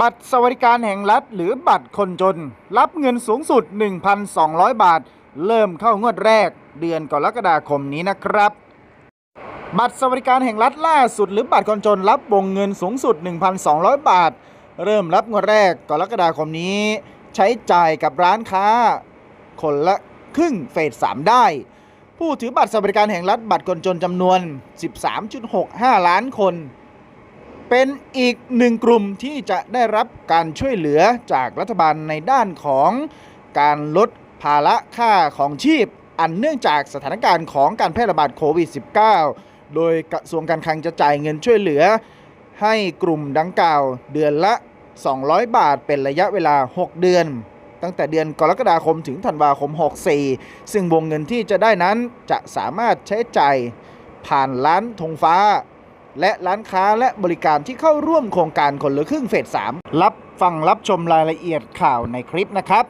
บัตรสวัสดิการแห่งรัฐหรือบัตรคนจน รับเงินสูงสุด 1,200 บาท เริ่มเข้างวดแรก เดือนกรกฎาคมนี้นะครับ บัตรสวัสดิการแห่งรัฐล่าสุด หรือบัตรคนจนรับวงเงินสูงสุด 1,200 บาท เริ่มรับงวดแรกกรกฎาคมนี้ ใช้จ่ายกับร้านค้า คนละครึ่งเฟส3ได้ ผู้ถือบัตรสวัสดิการแห่งรัฐบัตรคนจนจำนวน 13.65 ล้านคน เป็นอีกหนึ่งกลุ่มที่จะได้รับการช่วยเหลือจากรัฐบาลในด้านของการลดภาระค่าของชีพ อันเนื่องจากสถานการณ์ของการแพร่ระบาดโควิด -19 โดยกระทรวงการคลังจะจ่ายเงินช่วยเหลือ ให้กลุ่มดังกล่าวเดือนละ 200 บาทเป็นระยะเวลา 6 เดือน ตั้งแต่เดือนกรกฎาคมถึงธันวาคม 64 ซึ่งวงเงินที่จะได้นั้นจะสามารถใช้จ่ายผ่านร้านธงฟ้า และร้านค้าและบริการที่เข้าร่วมโครงการคนละครึ่งเฟส 3 รับฟังรับชมรายละเอียดข่าวในคลิปนะครับ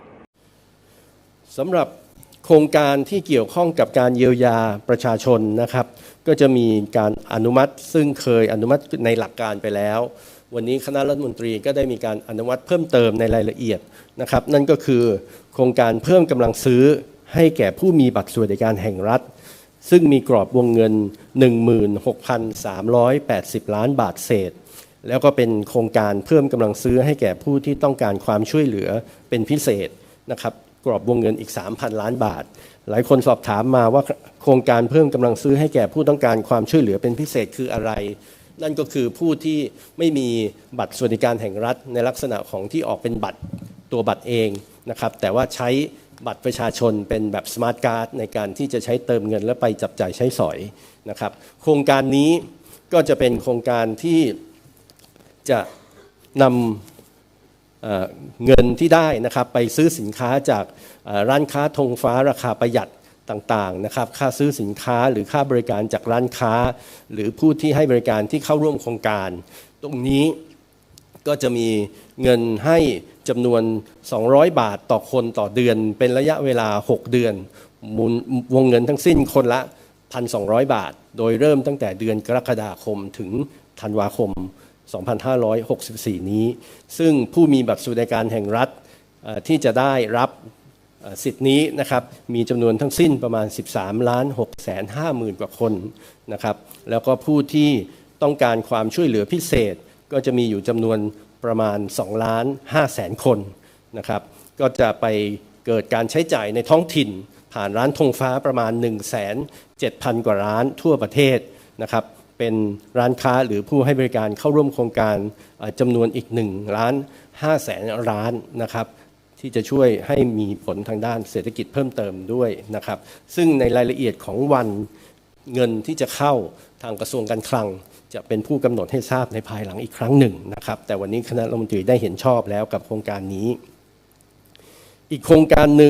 สำหรับโครงการที่เกี่ยวข้องกับการเยียวยาประชาชนนะครับ ก็จะมีการอนุมัติ ซึ่งเคยอนุมัติในหลักการไปแล้ว วันนี้คณะรัฐมนตรีก็ได้มีการอนุมัติเพิ่มเติมในรายละเอียดนะครับ นั่นก็คือโครงการเพิ่มกำลังซื้อให้แก่ผู้มีบัตรสวัสดิการแห่งรัฐ ซึ่งมีกรอบวงเงิน 16,380 ล้านบาทเศษ แล้วก็เป็นโครงการเพิ่มกำลังซื้อให้แก่ผู้ที่ต้องการความช่วยเหลือเป็นพิเศษนะครับกรอบวงเงินอีก 3,000 ล้านบาท หลายคนสอบถามมาว่าโครงการเพิ่มกำลังซื้อให้แก่ผู้ต้องการความช่วยเหลือเป็นพิเศษคืออะไร นั่นก็คือผู้ที่ไม่มีบัตรสวัสดิการแห่งรัฐในลักษณะของที่ออกเป็นบัตรตัวบัตรเองนะครับแต่ว่าใช้ บัตรประชาชนเป็นแบบสมาร์ทการ์ดในการที่จะใช้เติมเงินและไปจับจ่ายใช้สอยนะครับ โครงการนี้ก็จะเป็นโครงการที่จะนำเเงินที่ได้นะครับไปซื้อสินค้าจากร้านค้าธงฟ้าราคาประหยัดต่างๆนะครับค่าซื้อสินค้าหรือค่าบริการจากร้านค้า หรือผู้ที่ให้บริการที่เข้าร่วมโครงการ ตรงนี้ ก็จะมีเงินให้จำนวน 200 บาทต่อคนต่อเดือน เป็นระยะเวลา 6 เดือนมุนวงเงินทั้งสิ้นคนละ 1,200 บาท โดยเริ่มตั้งแต่เดือนกรกฎาคมถึงธันวาคม 2564 นี้ ซึ่งผู้มีบัตรสวัสดิการแห่งรัฐที่จะได้รับสิทธินี้นะครับมีจำนวนทั้งสิ้นประมาณ 13 ล้าน6แสน5หมื่นกว่าคนนะครับแล้วก็ผู้ที่ต้องการความช่วยเหลือพิเศษ ก็จะมีอยู่จำนวนประมาณ2ล้าน5แสนคนนะครับ ก็จะไปเกิดการใช้จ่ายในท้องถิ่น ผ่านร้านธงฟ้าประมาณ 1 7 0 0 0 กว่าร้านทั่วประเทศนะครับ เป็นร้านค้าหรือผู้ให้บริการเข้าร่วมโครงการจำนวนอีก1ล้าน5แสนร้านนะครับที่จะช่วยให้มีผลทางด้านเศรษฐกิจเพิ่มเติมด้วยนะครับ ซึ่งในรายละเอียดของวัน เงินที่จะเข้าทางกระทรวงการคลัง จะเป็นผู้กำหนดให้ทราบในภายหลังอีกครั้งหนึ่งนะครับ แต่วันนี้คณะรัฐมนตรีได้เห็นชอบแล้วกับโครงการนี้ อีกโครงการหนึ่ง